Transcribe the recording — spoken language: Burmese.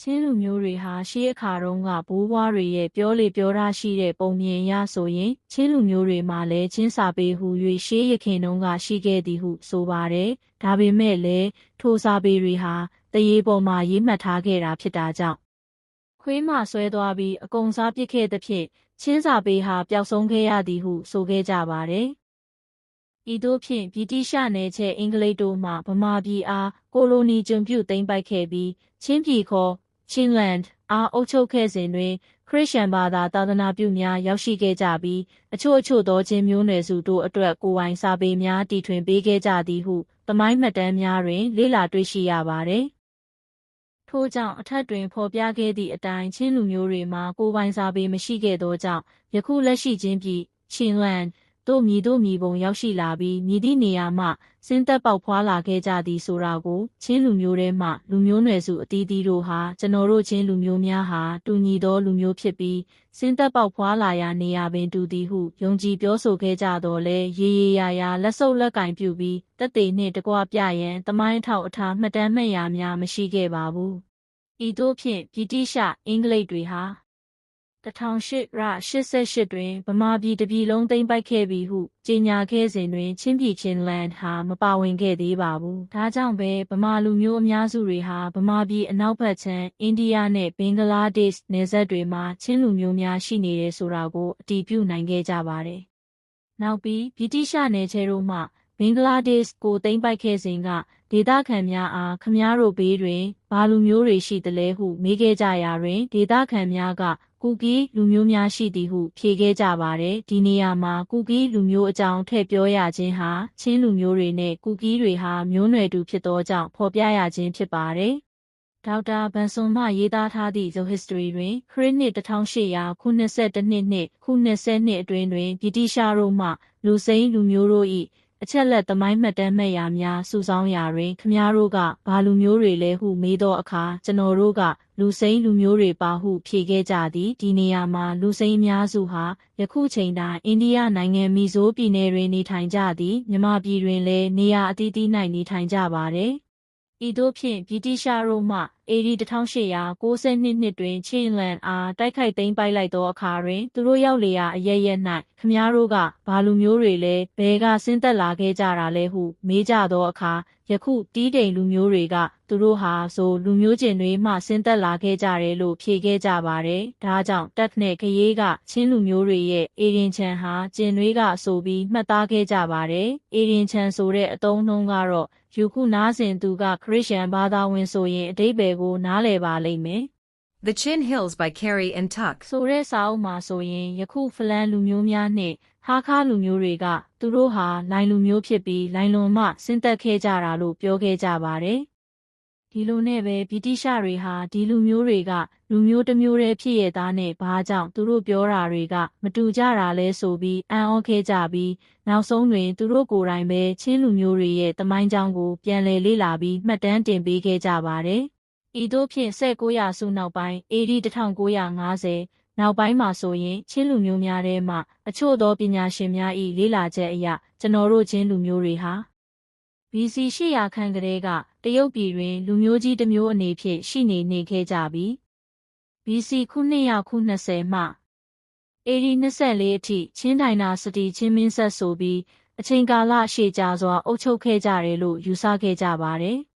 ချင်းလူမျိုးတွေဟာရှေးအခါတုန်းကဘိုးဘွားတွေရဲ့ပြောလေပြောထားရှိတဲ့ပုံမြင်အရဆိုရင်ချင်းလူမျိုးတွေမှာလည်းချင်းစာပေဟူ၍ရှေးရခင်တုန်းကရှိခဲ့သည်ဟုဆိုပါတယ်။ဒါပေမဲ့လည်းထိုစာပေတွေဟာတရေပေါ်မှာရေးမှတ်ထားခဲ့တာဖြစ်တာကြောင့်ခွေးမဆွဲသွားပြီးအကုံစားပစ်ခဲ့သဖြင့်ချင်းစာပေဟာပျောက်ဆုံးခဲ့ရသည်ဟုဆိုခဲ့ကြပါတယ်။ဤသို့ဖြင့်ဗြိတိရှနယ်ချဲအင်္ဂလိပ်တို့မှဗမာပြည်အားကိုလိုနီကျွန်ပြုသိမ်းပိုက်ခဲ့ပြီးချင်းပြည်ခေါ် ချင်းလန်အားအုပ်ချုပ်ခဲ့စဉ်တွင် ခရစ်ယာန်ဘာသာသာသနာပြုများရောက်ရှိခဲ့ကြပြီးအချို့အချို့သောချင်းမျိုးနွယ်စုတို့အတွက်ကိုယ်ပိုင်စာပေများတည်ထွင်ပေးခဲ့ကြသည်ဟုသမိုင်းမှတ်တမ်းများတွင် လေ့လာတွေ့ရှိရပါသည်။ထို့ကြောင့်အထက်တွင်ဖော်ပြခဲ့သည့်အတိုင်းချင်းလူမျိုးတွေမှာကိုယ်ပိုင်စာပေမရှိခဲ့သောကြောင့်ယခုလက်ရှိချင်းပြည်ချင်းလန် တို့မြည်တို့မြည်ပုံရောက်ရှိလာပြီးမြည်သည့်နေရာမှစင်းသက်ပေါက်ဖွာလာခဲ့ကြသည်ဆိုတာကိုချင်းလူမျိုးထဲမှလူမျိုးနွယ်စုအသီးသီးတို့ဟာကျွန်တော်တို့ချင်းလူမျိုးများဟာတူညီသောလူမျိုးဖြစ်ပြီးစင်းသက်ပေါက်ဖွာလာရာနေရာပင်တူသည်ဟုယုံကြည်ပြောဆိုခဲ့ကြတော့လဲရေရေရာရာလက်ဆုပ်လက်ကင်ပြုပြီးတက်သေးနှင့်တကွပြရန်တမိုင်းထောက်အထားမှတ်တမ်းမှတ်ရာများမရှိခဲ့ပါဘူးဤသို့ဖြင့်ဗြိတိရှအင်္ဂလိပ်တွေဟာ 1888တွင်ဗမာပြည်တစ်ပြည်လုံးသိမ်းပိုက်ခဲ့ပြီဟုကြေညာခဲ့စဉ်တွင်ချင်းပြည်ချင်းလန်ဟာမပါဝင်ခဲ့သေးပါဘူး။ဒါကြောင့်ပဲဗမာလူမျိုးအများစုတွေဟာဗမာပြည်အနောက်ဘက်ခြမ်းအိန္ဒိယနဲ့ဘင်္ဂလားဒေ့ရှ်နယ်စပ်တွေမှာချင်းလူမျိုးများရှိနေတယ်ဆိုတာကိုအတည်ပြုနိုင်ခဲ့ကြပါတယ်။နောက်ပြီးဗြိတိရှနယ်ချဲတို့မှဘင်္ဂလားဒေ့ရှ်ကိုသိမ်းပိုက်ခဲ့စဉ်ကဒေသခံများအားခမားတို့ဘေးတွင်ဘာလူမျိုးတွေရှိသလဲဟုမေးခဲ့ကြရာတွင်ဒေသခံများက ကူကီလူမျိုးများရှိသည်ဟုဖြေခဲ့ကြပါတယ်ဒီနေရာမှာကူကီလူမျိုးအကြောင်းထည့်ပြောရခြင်းဟာချင်းလူမျိုးတွေနဲ့ကူကီတွေဟာမျိုးနွယ်တူဖြစ်သောကြောင့်ဖော်ပြရခြင်းဖြစ်ပါတယ်ဒေါက်တာဘန်ဆွန်မှရေးသားထားသည့် The History တွင်ခရစ်နှစ်1800ခုနှစ်နှစ်နှင့်ခုနှစ်နှစ်အတွင်းတွင်ဗြိတိရှားတို့မှလူစိမ်းလူမျိုးတို့၏ အချက်လက်သမိုင်းမှတ်တမ်းမှတ်ရာများစုဆောင်းရာတွင်ခမားတို့ကဘာလူမျိုးတွေလဲဟုမေးသောအခါကျွန်တော်တို့ကလူစိမ်းလူမျိုးတွေပါဟုဖြေခဲ့ကြသည်ဒီနေရာမှာလူစိမ်းအများစုဟာယခုချိန်တိုင်အိန္ဒိယနိုင်ငံမီဇိုးပြည်နယ်တွင်နေထိုင်ကြသည်မြန်မာပြည်တွင်လည်းနေရာအသီးသီး၌နေထိုင်ကြပါသည်ဤသို့ဖြင့်ဗြိတိရှားတို့မှ အေဒီ1892နှစ်တွင်ချင်းလန်အားတိုက်ခိုက်သိမ်းပိုက်လိုက်သောအခါတွင်သူတို့ရောက်လေရာအရရက်၌ခမားတို့ကဘာလူမျိုးတွေလဲဘဲကဆင်းသက်လာခဲ့ကြတာလဲဟုမေးကြသောအခါယခုတီးတိမ်လူမျိုးတွေကသူတို့ဟာဆိုလူမျိုးကျင်တွေမှဆင်းသက်လာခဲ့ကြတယ်လို့ဖြေခဲ့ကြပါတယ်။ဒါကြောင့်တက်နဲ့ခရေးကချင်းလူမျိုးတွေရဲ့အေရင်ချန်ဟာကျင်တွေကဆိုပြီးမှတ်သားခဲ့ကြပါတယ်။အေရင်ချန်ဆိုတဲ့အတုံးနှုံးကတော့ယူခုနားစဉ်သူကခရစ်ယာန်ဘာသာဝင်ဆိုရင်အတိတ်ပဲကိုနားလည်ပါလိမ့်မယ်။ The Chin Hills by Carrie and Tuck ဆိုတဲ့စာအုပ်မှာဆိုရင်ယခုဖလန်လူမျိုးများနှင့်ဟာခါလူမျိုးတွေကသူတို့ဟာလိုင်လူမျိုးဖြစ်ပြီးလိုင်လွန်မှဆင်းသက်ခဲ့ကြတာလို့ပြောခဲ့ကြပါတယ်။ဒီလိုနဲ့ပဲဗြိတိရှတွေဟာဒီလူမျိုးတွေကလူမျိုးတစ်မျိုးတည်းဖြစ်ရသားနဲ့ဘာကြောင့်သူတို့ပြောတာတွေကမတူကြတာလဲဆိုပြီးအံ့ဩခဲ့ကြပြီးနောက်ဆုံးတွင်သူတို့ကိုယ်တိုင်ပဲချင်းလူမျိုးတွေရဲ့တမိုင်းကြောင်းကိုပြန်လည်လေ့လာပြီးမှတ်တမ်းတင်ပေးခဲ့ကြပါတယ်။ ဤသို့ဖြင့်1900စုနောက်ပိုင်း AD 1950နောက်ပိုင်းမှာဆိုရင်ချင်းလူမျိုးများထဲမှအချို့သောပညာရှင်များ၏လေ့လာချက်အရကျွန်တော်တို့ချင်းလူမျိုးတွေဟာ BC 800ခန့်ကလေးကတရုတ်ပြည်တွင် လူမျိုးကြီးတစ်မျိုးအနေဖြင့်ရှိနေနေခဲ့ကြပြီး BC ခုနှစ်ရာခု20မှ AD 24အထိချင်းဒိုင်နာစတီချင်းမင်းဆက်ဆိုပြီးအချိန်ကာလရှည်ကြာစွာအုပ်ချုပ်ခဲ့ကြတယ်လို့ယူဆခဲ့ကြပါတယ်။